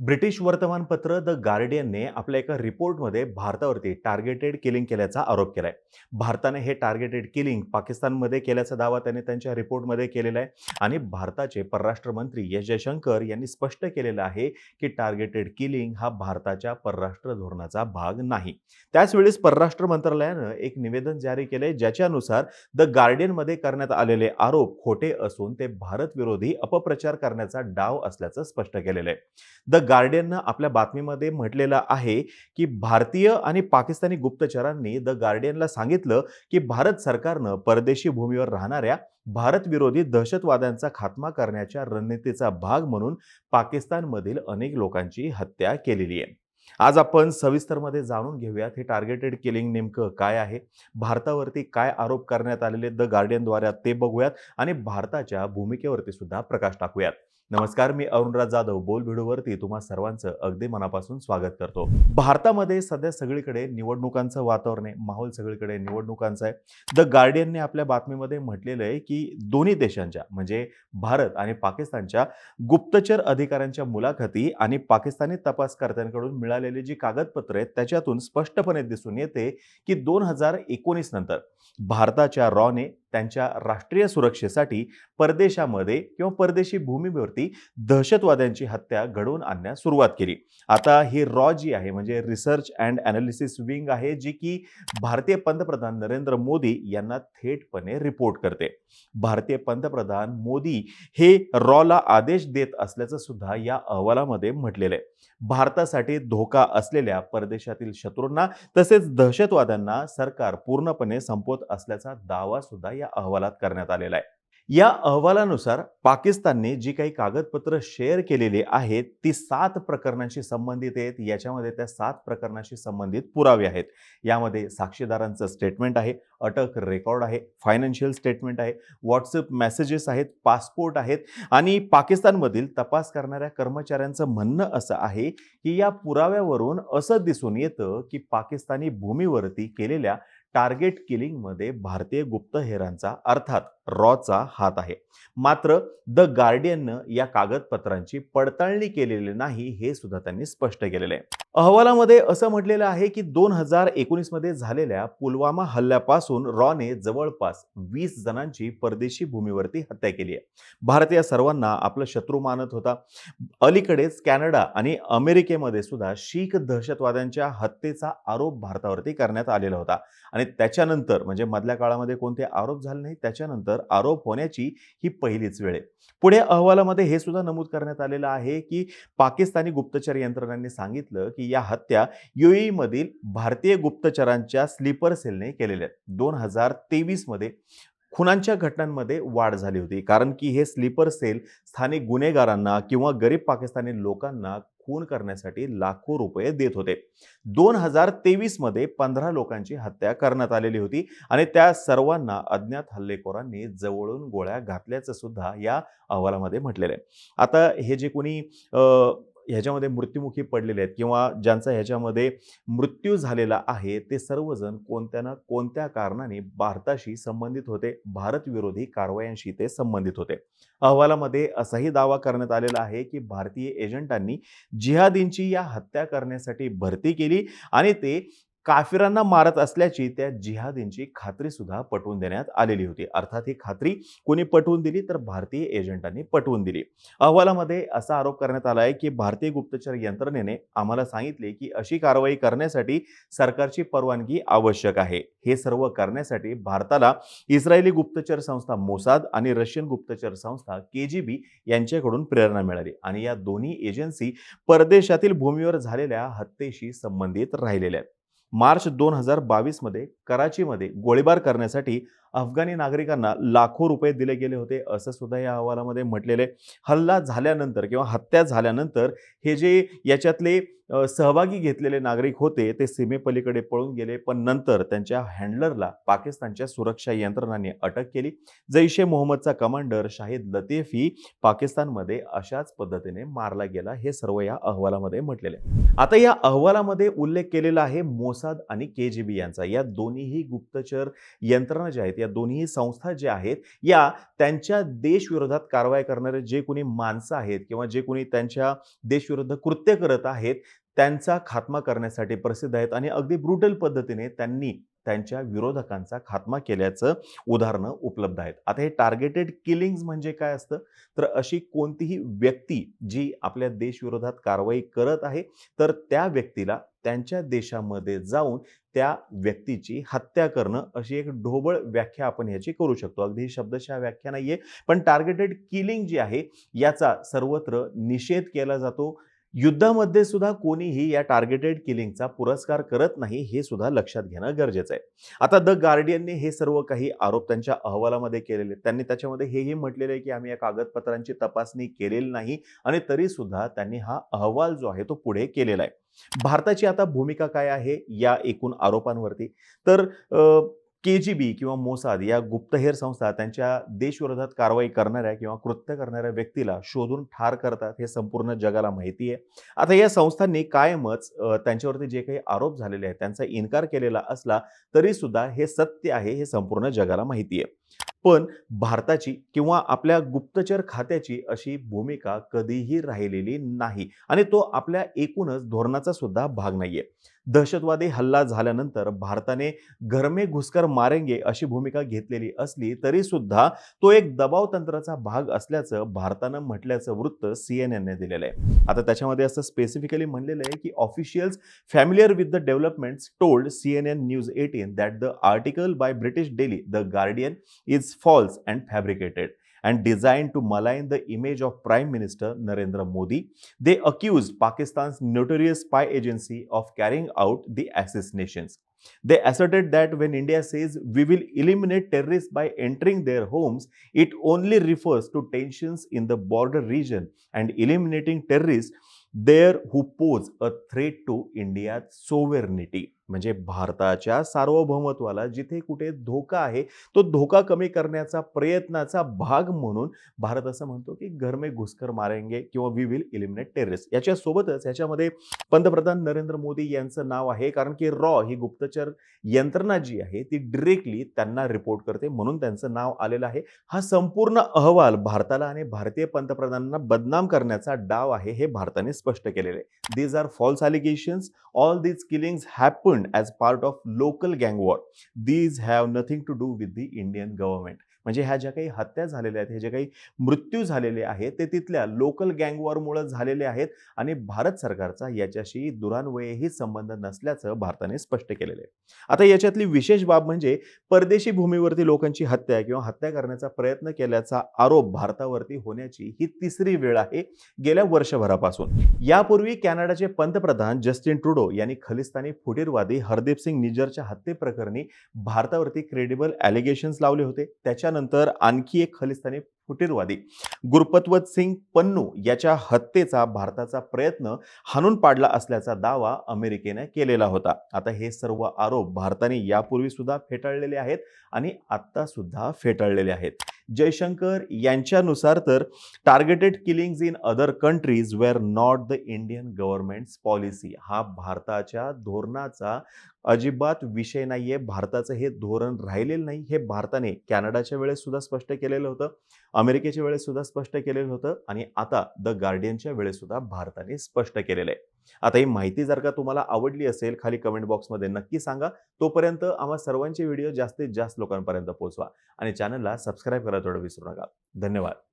British वर्तमानपत्र the गार्डियनने आपल्या एका रिपोर्टमध्ये भारतावरती टार्गेटेड किलिंग केल्याचा आरोप केला आहे भारताने हे टार्गेटेड किलिंग पाकिस्तानमध्ये केल्याचा दावा त्याने त्यांच्या रिपोर्टमध्ये केलेला आहे. आणि भारताचे परराष्ट्र मंत्री एस जयशंकर यांनी स्पष्ट केलेलं आहे की टार्गेटेड किलिंग हा भारताच्या परराष्ट्र धोरणाचा भाग नाही. त्याचवेळेस परराष्ट्र मंत्रालयानं एक निवेदन जारी केले ज्याच्यानुसार द गार्डियनमध्ये करण्यात आलेले आरोप खोटे असून ते भारतविरोधी अपप्रचार करण्याचा डाव असल्याचं स्पष्ट केलेलं आहे. द गार्डियननं आपल्या बातमीमध्ये म्हटलेलं आहे की भारतीय आणि पाकिस्तानी गुप्तचरांनी द गार्डियनला सांगितलं की भारत सरकारनं परदेशी भूमीवर राहणाऱ्या भारतविरोधी दहशतवाद्यांचा खात्मा करण्याच्या रणनीतीचा भाग म्हणून पाकिस्तानमधील अनेक लोकांची हत्या केलेली आहे. आज आपण सविस्तरमध्ये जाणून घेऊयात हे टार्गेटेड किलिंग नेमकं काय आहे भारतावरती काय आरोप करण्यात आलेले द गार्डियनद्वारे ते बघूयात आणि भारताच्या भूमिकेवरती सुद्धा प्रकाश टाकूयात. नमस्कार मी अरुणराज जाधव. बोल व्हिडिओवरती तुम्हा सर्वांचं अगदी मनापासून स्वागत करतो. भारतामध्ये सध्या सगळीकडे निवडणुकांचं वातावरण आहे. माहोल सगळीकडे निवडणुकांचं आहे. द गार्डियनने आपल्या बातमीमध्ये म्हटलेलं आहे की दोन्ही देशांच्या म्हणजे भारत आणि पाकिस्तानच्या गुप्तचर अधिकाऱ्यांच्या मुलाखती आणि पाकिस्तानी तपासकर्त्यांकडून मिळालेली जी कागदपत्र आहेत त्याच्यातून स्पष्टपणे दिसून येते की दोन हजार एकोणीस नंतर भारताच्या रॉने त्यांच्या राष्ट्रीय सुरक्षेसाठी परदेशामध्ये किंवा परदेशी भूमीवरती दहशतवाद्यांची हत्या घडवून आणण्यास सुरुवात केली. आता ही रॉ जी आहे म्हणजे रिसर्च अँड अनालिसिस विंग आहे जी की भारतीय पंतप्रधान नरेंद्र मोदी यांना थेटपणे रिपोर्ट करते. भारतीय पंतप्रधान मोदी हे रॉला आदेश देत असल्याचं सुद्धा या अहवालामध्ये म्हटलेलं आहे. भारतासाठी धोका असलेल्या परदेशातील शत्रूंना तसेच दहशतवाद्यांना सरकार पूर्णपणे संपवत असल्याचा दावा सुद्धा या अहवालात करण्यात आलेला आहे. या अहवालानुसार पाकिस्तानने जी काही कागदपत्र शेअर केलेली आहेत ती सात प्रकरणांशी संबंधित आहेत. याच्यामध्ये त्या सात प्रकरणाशी संबंधित पुरावे आहेत. यामध्ये साक्षीदारांचं स्टेटमेंट आहे अटक रेकॉर्ड आहे फायनान्शियल स्टेटमेंट आहे व्हॉट्सअप मेसेजेस आहेत पासपोर्ट आहेत आणि पाकिस्तानमधील तपास करणाऱ्या कर्मचाऱ्यांचं म्हणणं असं आहे की या पुराव्यावरून असं दिसून येतं की पाकिस्तानी भूमीवरती केलेल्या टार्गेट किलिंगमध्ये भारतीय गुप्तहेरांचा अर्थात रॉचा हात आहे. मात्र द गार्डियननं या कागदपत्रांची पडताळणी केलेली नाही हे सुद्धा त्यांनी स्पष्ट केलेलं आहे. अहवालामध्ये असं म्हटलेलं आहे की दोन हजार एकोणीसमध्ये झालेल्या पुलवामा हल्ल्यापासून रॉने जवळपास वीस जणांची परदेशी भूमीवरती हत्या केली आहे. भारतीय सर्वांना आपलं शत्रू मानत होता. अलीकडेच कॅनडा आणि अमेरिकेमध्ये सुद्धा शीख दहशतवाद्यांच्या हत्येचा आरोप भारतावरती करण्यात आलेला होता. आणि त्याच्यानंतर म्हणजे मधल्या काळामध्ये कोणते आरोप झाले नाही त्याच्यानंतर आरोप होण्याची ही पहिलीच वेळ आहे. पुढे अहवालामध्ये हे सुद्धा नमूद करण्यात आलेलं आहे की पाकिस्तानी गुप्तचर यंत्रणांनी सांगितलं की या हत्या युएई मधील भारतीय गुप्तचरांच्या स्लीपर सेलने केलेल्या आहेत. दोन हजार तेवीसमध्ये खुनांच्या घटनांमध्ये वाढ झाली होती. कारण की हे स्लीपर सेल स्थानिक गुन्हेगारांना किंवा गरीब पाकिस्तानी लोकांना खून करण्यासाठी लाखो रुपये देत होते. दोन हजार तेवीसमध्ये पंधरा लोकांची हत्या करण्यात आलेली होती आणि त्या सर्वांना अज्ञात हल्लेखोरांनी जवळून गोळ्या घातल्याचं सुद्धा या अहवालामध्ये म्हटलेलं आहे. आता हे जे कोणी ह्याच्यामध्ये मृत्युमुखी पडलेले आहेत किंवा ज्यांचा ह्याच्यामध्ये मृत्यू झालेला आहे ते सर्वजण कोणत्या ना कोणत्या कारणाने भारताशी संबंधित होते? भारतविरोधी कारवायांशी ते संबंधित होते. अहवालामध्ये असाही दावा करण्यात आलेला आहे की भारतीय एजंटांनी जिहादींची या हत्या करण्यासाठी भरती केली आणि ते काफिरांना मारत असल्याची त्या जिहादींची खात्री सुद्धा पटवून देण्यात आलेली होती. अर्थात ही खात्री कोणी पटवून दिली तर भारतीय एजंटांनी पटवून दिली. अहवालामध्ये असा आरोप करण्यात आला आहे की भारतीय गुप्तचर यंत्रणेने आम्हाला सांगितले की अशी कारवाई करण्यासाठी सरकारची परवानगी आवश्यक आहे. हे सर्व करण्यासाठी भारताला इस्रायली गुप्तचर संस्था मोसाद आणि रशियन गुप्तचर संस्था के जी बी यांच्याकडून प्रेरणा मिळाली आणि या दोन्ही एजन्सी परदेशातील भूमीवर झालेल्या हत्येशी संबंधित राहिलेल्या आहेत. मार्च दोन हजार बावीसमध्ये कराचीमध्ये गोळीबार करण्यासाठी अफगाणी नागरिकांना लाखो रुपये दिले गेले होते असं सुद्धा या अहवालामध्ये म्हटलेले हल्ला झाल्यानंतर किंवा हत्या झाल्यानंतर हे जे याच्यातले सहभागी घेतलेले नागरिक होते ते सीमेपलीकडे पळून गेले पण नंतर त्यांच्या हँडलरला पाकिस्तानच्या सुरक्षा यंत्रणांनी अटक केली. जैश ए मोहम्मदचा कमांडर शाहिद लतीफी पाकिस्तानमध्ये अशाच पद्धतीने मारला गेला हे सर्व या अहवालामध्ये म्हटलेले आता या अहवालामध्ये उल्लेख केलेला आहे मोसाद आणि के जी बी यांचा. या दोन्हीही गुप्तचर यंत्रणा ज्या आहेत या दोन्ही संस्था ज्या आहेत या त्यांच्या देशविरोधात कारवाई करणारे जे कोणी माणसं आहेत किंवा जे कोणी त्यांच्या देशविरुद्ध कृत्य करत आहेत त्यांचा खात्मा करण्यासाठी प्रसिद्ध आहेत आणि अगदी ब्रुटल पद्धतीने त्यांनी त्यांच्या विरोधकांचा खात्मा केल्याचं उदाहरणं उपलब्ध आहेत. आता हे टार्गेटेड किलिंग्स म्हणजे काय असतं? तर अशी कोणतीही व्यक्ती जी आपल्या देशविरोधात कारवाई करत आहे तर त्या व्यक्तीला त्यांच्या देशामध्ये जाऊन त्या व्यक्तीची हत्या करणं अशी एक ढोबळ व्याख्या आपण ह्याची करू शकतो. अगदी शब्दशः व्याख्या नाहीये. पण टार्गेटेड किलिंग जी आहे याचा सर्वत्र निषेध केला जातो. युद्धामध्ये सुद्धा कोणीही या टार्गेटेड किलिंगचा पुरस्कार करत नाही हे सुद्धा लक्षात घेणं गरजेचं आहे. आता द गार्डियनने हे सर्व काही आरोप त्यांच्या अहवालामध्ये केलेले आहेत. त्यांनी त्याच्यामध्ये हेही म्हटलेलं आहे की आम्ही या कागदपत्रांची तपासणी केलेली नाही आणि तरी सुद्धा त्यांनी हा अहवाल जो आहे तो पुढे केलेला आहे. भारताची आता भूमिका काय आहे या एकूण आरोपांवरती? तर के जी बी किंवा मोसाद या गुप्तहेर संस्था त्यांच्या देशविरोधात कारवाई करणाऱ्या किंवा कृत्य करणाऱ्या व्यक्तीला शोधून ठार करतात हे संपूर्ण जगाला माहिती आहे. आता या संस्थांनी कायमच त्यांच्यावरती जे काही आरोप झालेले आहेत त्यांचा इन्कार केलेला असला तरी सुद्धा हे सत्य आहे हे संपूर्ण जगाला माहिती आहे. पण भारताची किंवा आपल्या गुप्तचर खात्याची अशी भूमिका कधीही राहिलेली नाही आणि तो आपल्या एकूणच धोरणाचा सुद्धा भाग नाहीये. दहशतवादी हल्ला झाल्यानंतर भारताने घरमे घुसकर मारेंगे अशी भूमिका घेतलेली असली तरी सुद्धा तो एक दबाव तंत्राचा भाग असल्याचं भारतानं म्हटल्याचं वृत्त सी एन एनने दिलेलं आहे आता त्याच्यामध्ये असं स्पेसिफिकली म्हणलेलं आहे की officials familiar with the developments told C N N news eighteen that the article by British daily the Guardian is false and fabricated and designed to malign the image of Prime Minister Narendra Modi. They accused Pakistan's notorious spy agency of carrying out the assassinations. They asserted that when India says we will eliminate terrorists by entering their homes, it only refers to tensions in the border region and eliminating terrorists there who pose a threat to India's sovereignty. म्हणजे भारताच्या सार्वभौमत्वाला जिथे कुठे धोका आहे तो धोका कमी करण्याचा प्रयत्नाचा भाग म्हणून भारत असं म्हणतो की घर में घुसकर मारेंगे किंवा वी विल इलिमिनेट टेररिस्ट याच्यासोबतच याच्यामध्ये पंतप्रधान नरेंद्र मोदी यांचं नाव आहे कारण की रॉ ही गुप्तचर यंत्रणा जी आहे ती डिरेक्टली त्यांना रिपोर्ट करते म्हणून त्यांचं नाव आलेलं आहे. हा संपूर्ण अहवाल भारताला आणि भारतीय पंतप्रधानांना बदनाम करण्याचा डाव आहे हे भारताने स्पष्ट केलेले आहे. These are false allegations all these killings as part of local gang war. These have nothing to do with the Indian government. म्हणजे ह्या ज्या काही हत्या झालेल्या आहेत हे जे काही मृत्यू झालेले आहेत ते तिथल्या लोकल गँग वॉरमुळे झालेले आहेत आणि भारत सरकारचा याच्याशी दुरान्वयही संबंध नसल्याचं भारताने स्पष्ट केलेलं आहे. आता याच्यातली विशेष बाब म्हणजे परदेशी भूमीवरती लोकांची हत्या किंवा हत्या करण्याचा प्रयत्न केल्याचा आरोप भारतावरती होण्याची ही तिसरी वेळ आहे गेल्या वर्षभरापासून. यापूर्वी कॅनडाचे पंतप्रधान जस्टिन ट्रुडो यांनी खलिस्तानी फुटीरवादी हरदीप सिंग निजरच्या हत्येप्रकरणी भारतावरती क्रेडिबल ॲलिगेशन्स लावले होते. त्याच्या त्याच्यानंतर आणखी एक खलिस्तानी फुटीरवादी. गुरपतवत सिंग पन्नू याच्या हत्येचा भारताचा प्रयत्न हाणून पाडला असल्याचा दावा अमेरिकेने केलेला होता. आता हे सर्व आरोप भारताने यापूर्वी सुद्धा फेटाळलेले आहेत आणि आत्ता सुद्धा फेटाळलेले आहेत. जयशंकर यांच्यानुसार तर targeted killings in other countries were not the Indian government's policy हा भारताच्या धोरणाचा अजिबात विषय नाहीये. भारताचं हे धोरण राहिलेलं नाही. हे भारताने कॅनडाच्या वेळेस सुद्धा स्पष्ट केलेलं होतं. अमेरिकेच्या वेळेस सुद्धा स्पष्ट केलेलं होतं आणि आता द गार्डियनच्या वेळेस सुद्धा भारताने स्पष्ट केलेलं आहे. आता ही माहिती जर का तुम्हाला आवडली असेल खाली कमेंट बॉक्समध्ये नक्की सांगा. तोपर्यंत आम्हा सर्वांचे व्हिडिओ जास्तीत जास्त लोकांपर्यंत पोहोचवा आणि चॅनलला सबस्क्राईब करा थोडं विसरू नका. धन्यवाद.